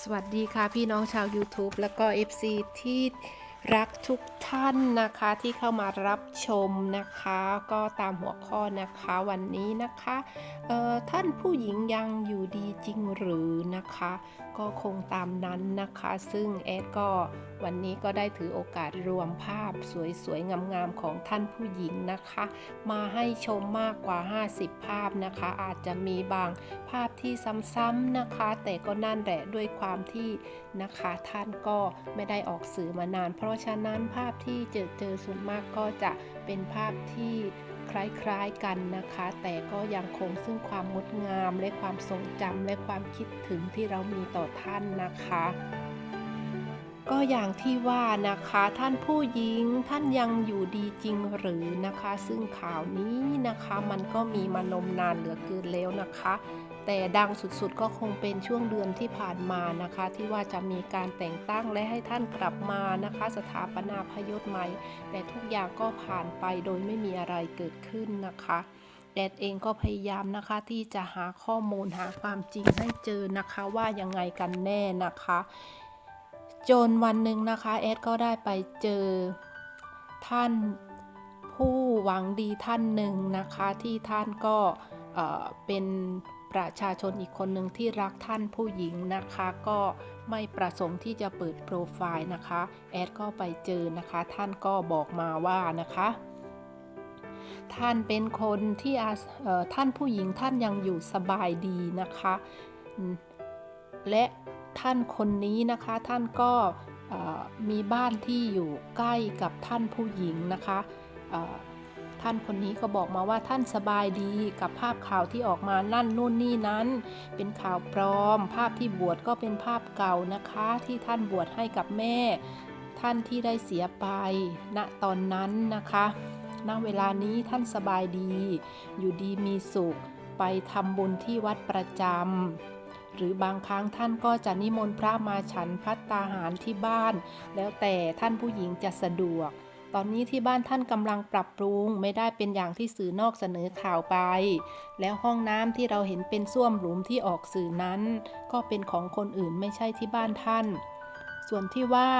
สวัสดีค่ะพี่น้องชาว YouTube แล้วก็ FC ที่ รักทุกท่านนะคะที่เข้ามารับชมนะคะ ก็ตามหัวข้อนะคะวันนี้นะคะท่านผู้หญิงยังอยู่ดีจริงหรือนะคะ ก็คงตามนั้นนะคะ ซึ่งแอดก็วันนี้ก็ได้ถือโอกาสรวมภาพสวยๆงามๆของท่านผู้หญิงนะคะ มาให้ชมมากกว่า 50 ภาพนะคะ อาจจะมีบางภาพที่ซ้ำๆนะคะ แต่ก็นั่นแหละด้วยความที่นะคะท่านก็ไม่ได้ออกสื่อมานานเพราะะฉะนั้นภาพที่เจอเจอส่วนมากก็จะเป็นภาพที่คล้ายๆกันนะคะ แต่ก็ยังคงซึ่งความงดงามและความทรงจำและความคิดถึงที่เรามีต่อท่านนะคะ ก็อย่างที่ว่านะคะท่านผู้หญิงท่านยังอยู่ดีจริงหรือนะคะ ซึ่งข่าวนี้นะคะมันก็มีมานมนานเหลือเกินแล้วนะคะ แต่ดังสุดๆก็คงเป็นช่วงเดือนที่ผ่านมานะคะ ที่ว่าจะมีการแต่งตั้งและให้ท่านกลับมานะคะ สถาปนาพยศใหม่ แต่ทุกอย่างก็ผ่านไปโดยไม่มีอะไรเกิดขึ้นนะคะแอดเองก็พยายามนะคะที่จะหาข้อมูลหาความจริงให้เจอนะคะว่ายังไงกันแน่นะคะ จนวันหนึ่งนะคะแอดก็ได้ไปเจอท่านผู้หวังดีท่านหนึ่งนะคะที่ท่านก็เป็นประชาชนอีกคนหนึ่งที่รักท่านผู้หญิงนะคะ ก็ไม่ประสงค์ที่จะเปิดโปรไฟล์นะคะแอดก็ไปเจอนะคะ ท่านก็บอกมาว่านะคะ ท่านเป็นคนที่ท่านผู้หญิงท่านยังอยู่สบายดีนะคะ และ ท่านคนนี้นะคะท่านก็มีบ้านที่อยู่ใกล้กับท่านผู้หญิงนะคะท่านคนนี้ก็บอกมาว่าท่านสบายดีกับภาพข่าวที่ออกมานั่นนู่นนี่นั้น เป็นข่าวปลอม ภาพที่บวชก็เป็นภาพเก่านะคะ ที่ท่านบวชให้กับแม่ ท่านที่ได้เสียไปณตอนนั้นนะคะณเวลานี้ท่านสบายดี อยู่ดีมีสุข ไปทำบุญที่วัดประจำ หรือบางครั้งท่านก็จะนิมนต์พระมาฉันพัตตาหารที่บ้าน แล้วแต่ท่านผู้หญิงจะสะดวก ตอนนี้ที่บ้านท่านกำลังปรับปรุงไม่ได้เป็นอย่างที่สื่อนอกเสนอข่าวไป แล้วห้องน้ำที่เราเห็นเป็นส้วมหลุมที่ออกสื่อนั้น ก็เป็นของคนอื่นไม่ใช่ที่บ้านท่าน ส่วนที่ว่า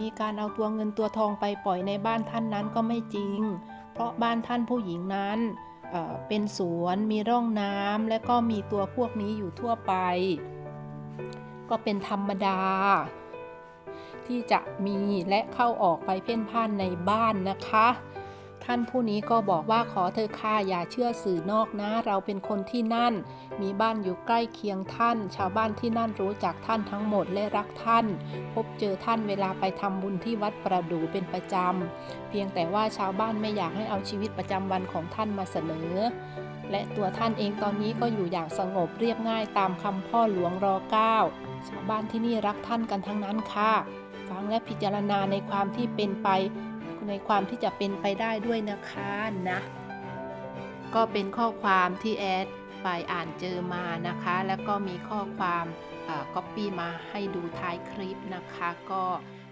มีการเอาตัวเงินตัวทองไปปล่อยในบ้านท่านนั้นก็ไม่จริง เพราะบ้านท่านผู้หญิงนั้น เป็นสวนมีร่องน้ำและก็มีตัวพวกนี้อยู่ทั่วไป ก็เป็นธรรมดา ที่จะมีและเข้าออกไปเพ่นพ่านในบ้านนะคะ ท่านผู้นี้ก็บอกว่าขอเธอค่ะอย่าเชื่อสื่อนอกนะ เราเป็นคนที่นั่น มีบ้านอยู่ใกล้เคียงท่าน ชาวบ้านที่นั่นรู้จักท่านทั้งหมดและรักท่าน พบเจอท่านเวลาไปทำบุญที่วัดประดู่เป็นประจำ เพียงแต่ว่าชาวบ้านไม่อยากให้เอาชีวิตประจำวันของท่านมาเสนอ และตัวท่านเองตอนนี้ก็อยู่อย่างสงบเรียบง่ายตามคำพ่อหลวงรอเก้าชาวบ้านที่นี่รักท่านกันทั้งนั้นค่ะ ฟังและพิจารณาในความที่เป็นไป ในความที่จะเป็นไปได้ด้วยนะคะนะก็เป็นข้อความที่แอดไปอ่านเจอมานะคะ แล้วก็มีข้อความก๊อปปี้มาให้ดูท้ายคลิปนะคะก็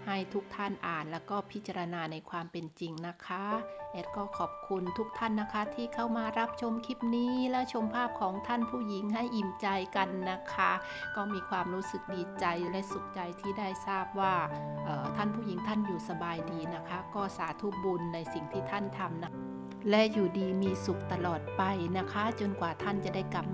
ให้ทุกท่านอ่านแล้วก็พิจารณาในความเป็นจริงนะคะ แอดก็ขอบคุณทุกท่านนะคะ ที่เข้ามารับชมคลิปนี้และชมภาพของท่านผู้หญิงให้อิ่มใจกันนะคะ ก็มีความรู้สึกดีใจและสุขใจที่ได้ทราบว่าท่านผู้หญิงท่านอยู่สบายดีนะคะ ก็สาธุบุญในสิ่งที่ท่านทำนะและอยู่ดีมีสุขตลอดไปนะคะ จนกว่าท่านจะได้กลับมา